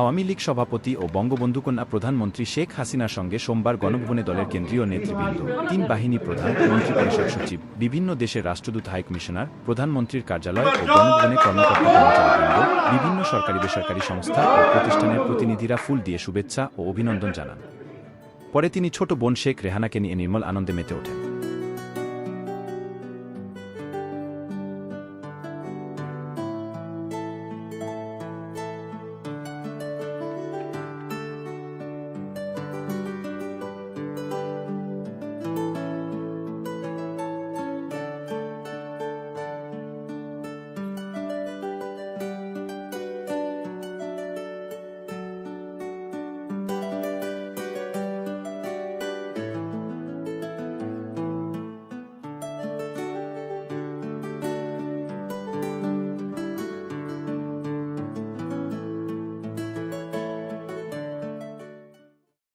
আওয়ামী লীগ সভাপতি ও বঙ্গবন্ধু কন্যা প্রধানমন্ত্রী শেখ হাসিনার সঙ্গে সোমবার গণভবনে দলের কেন্দ্রীয় নেতৃবৃন্দ, তিন বাহিনী প্রধান, মন্ত্রিপরিষদ সচিব, বিভিন্ন দেশের রাষ্ট্রদূত, হাই কমিশনার, প্রধানমন্ত্রীর কার্যালয় ও গণভবনে কর্মকর্তা কর্মচারীবৃন্দ, বিভিন্ন সরকারি বেসরকারি সংস্থা ও প্রতিষ্ঠানের প্রতিনিধিরা ফুল দিয়ে শুভেচ্ছা ও অভিনন্দন জানান। পরে তিনি ছোট বোন শেখ রেহানাকে নিয়ে নির্মল আনন্দে মেতে ওঠেন।